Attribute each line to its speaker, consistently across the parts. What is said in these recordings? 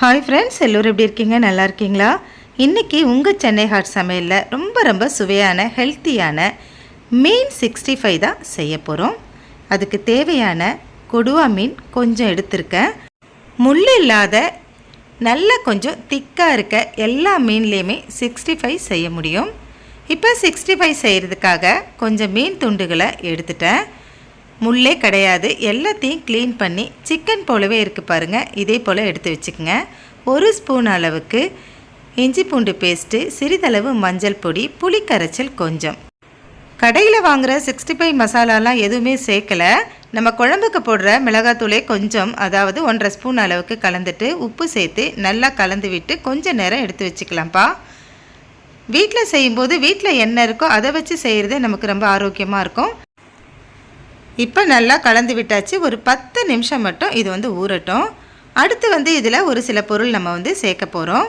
Speaker 1: hi friends எல்லோரும் எப்படி இருக்கீங்க நல்லா இருக்கீங்களா இன்றைக்கி உங்கள் சென்னை ஹாட் சமையலில் ரொம்ப ரொம்ப சுவையான ஹெல்த்தியான மீன் சிக்ஸ்டி ஃபைவ் தான் செய்ய போகிறோம் அதுக்கு தேவையான கொடுவா மீன் கொஞ்சம் எடுத்திருக்கேன் முள் இல்லாத நல்லா கொஞ்சம் திக்காக இருக்க எல்லா மீன்லேயுமே சிக்ஸ்டி ஃபைவ் செய்ய முடியும் இப்போ சிக்ஸ்டி ஃபைவ் செய்கிறதுக்காக கொஞ்சம் மீன் துண்டுகளை எடுத்துட்டேன் முள்ளே கிடையாது எல்லாத்தையும் க்ளீன் பண்ணி சிக்கன் போலவே இருக்குது பாருங்கள் இதே போல் எடுத்து வச்சுக்கோங்க ஒரு ஸ்பூன் அளவுக்கு இஞ்சி பூண்டு பேஸ்ட்டு சிறிதளவு மஞ்சள் பொடி புளி கரைச்சல் கொஞ்சம் கடையில் வாங்குகிற சிக்ஸ்டி ஃபைவ் மசாலாலாம் எதுவுமே சேர்க்கலை நம்ம குழம்புக்கு போடுற மிளகாத்தூளே கொஞ்சம் அதாவது ஒன்றரை ஸ்பூன் அளவுக்கு கலந்துட்டு உப்பு சேர்த்து நல்லா கலந்து விட்டு கொஞ்சம் நேரம் எடுத்து வச்சுக்கலாம்ப்பா வீட்டில் செய்யும்போது வீட்டில் என்ன இருக்கோ அதை வச்சு செய்கிறது நமக்கு ரொம்ப ஆரோக்கியமாக இருக்கும் இப்போ நல்லா கலந்து விட்டாச்சு ஒரு பத்து நிமிஷம் மட்டும் இது வந்து ஊறட்டும் அடுத்து வந்து இதில் ஒரு சில பொருள் நம்ம வந்து சேர்க்க போகிறோம்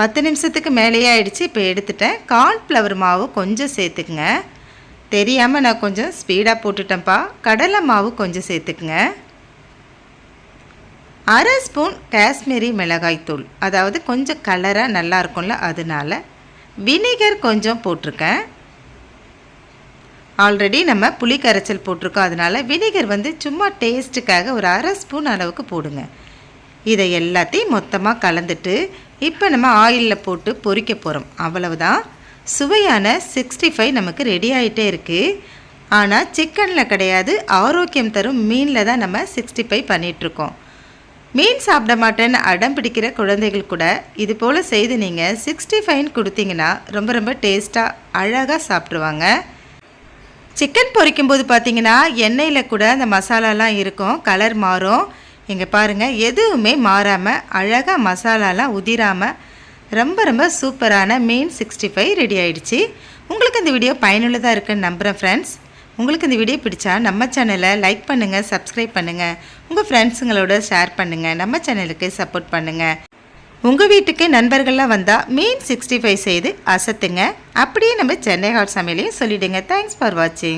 Speaker 1: பத்து நிமிஷத்துக்கு மேலேயே ஆயிடுச்சு இப்போ எடுத்துட்டேன் கார்ன்ஃப்ளவர் மாவு கொஞ்சம் சேர்த்துக்குங்க தெரியாமல் நான் கொஞ்சம் ஸ்பீடாக போட்டுட்டேன்ப்பா கடலை மாவு கொஞ்சம் சேர்த்துக்குங்க அரை ஸ்பூன் காஷ்மீரி மிளகாய் தூள் அதாவது கொஞ்சம் கலராக நல்லா இருக்கும்ல அதனால வினிகர் கொஞ்சம் போட்டிருக்கேன் ஆல்ரெடி நம்ம புளி கரைச்சல் போட்டிருக்கோம் அதனால் வினிகர் வந்து சும்மா டேஸ்ட்டுக்காக ஒரு அரை ஸ்பூன் அளவுக்கு போடுங்க இதை எல்லாத்தையும் மொத்தமாக கலந்துட்டு இப்போ நம்ம ஆயிலில் போட்டு பொறிக்க போகிறோம் அவ்வளவுதான் சுவையான சிக்ஸ்டி ஃபைவ் நமக்கு ரெடி ஆகிட்டே இருக்குது ஆனால் சிக்கனில் கிடையாது ஆரோக்கியம் தரும் மீனில் தான் நம்ம சிக்ஸ்டி ஃபைவ் பண்ணிகிட்ருக்கோம் மீன் சாப்பிட மாட்டேன்னு அடம் பிடிக்கிற குழந்தைகள் கூட இது போல் செய்து நீங்கள் சிக்ஸ்டி ஃபைன் கொடுத்தீங்கன்னா ரொம்ப ரொம்ப டேஸ்ட்டாக அழகாக சாப்பிட்ருவாங்க சிக்கன் பொரிக்கும்போது பார்த்தீங்கன்னா எண்ணெயில் கூட அந்த மசாலாலாம் இருக்கும் கலர் மாறும் இங்கே பாருங்கள் எதுவுமே மாறாமல் அழகாக மசாலாலாம் உதிராமல் ரொம்ப ரொம்ப சூப்பரான மீன் சிக்ஸ்டி ஃபைவ் ரெடி ஆகிடுச்சு உங்களுக்கு இந்த வீடியோ பயனுள்ளதாக இருக்குதுன்னு நம்புகிறேன் ஃப்ரெண்ட்ஸ் உங்களுக்கு இந்த வீடியோ பிடிச்சா நம்ம சேனலை லைக் பண்ணுங்கள் சப்ஸ்கிரைப் பண்ணுங்கள் உங்கள் ஃப்ரெண்ட்ஸுங்களோட ஷேர் பண்ணுங்கள் நம்ம சேனலுக்கு சப்போர்ட் பண்ணுங்கள் உங்கள் வீட்டுக்கு நண்பர்கள்லாம் வந்தால் மீன் சிக்ஸ்டி ஃபைவ் செய்து அசத்துங்க அப்படியே நம்ம சென்னை ஹாட் சமையலையும் சொல்லிவிடுங்க தேங்க்ஸ் ஃபார் வாட்சிங்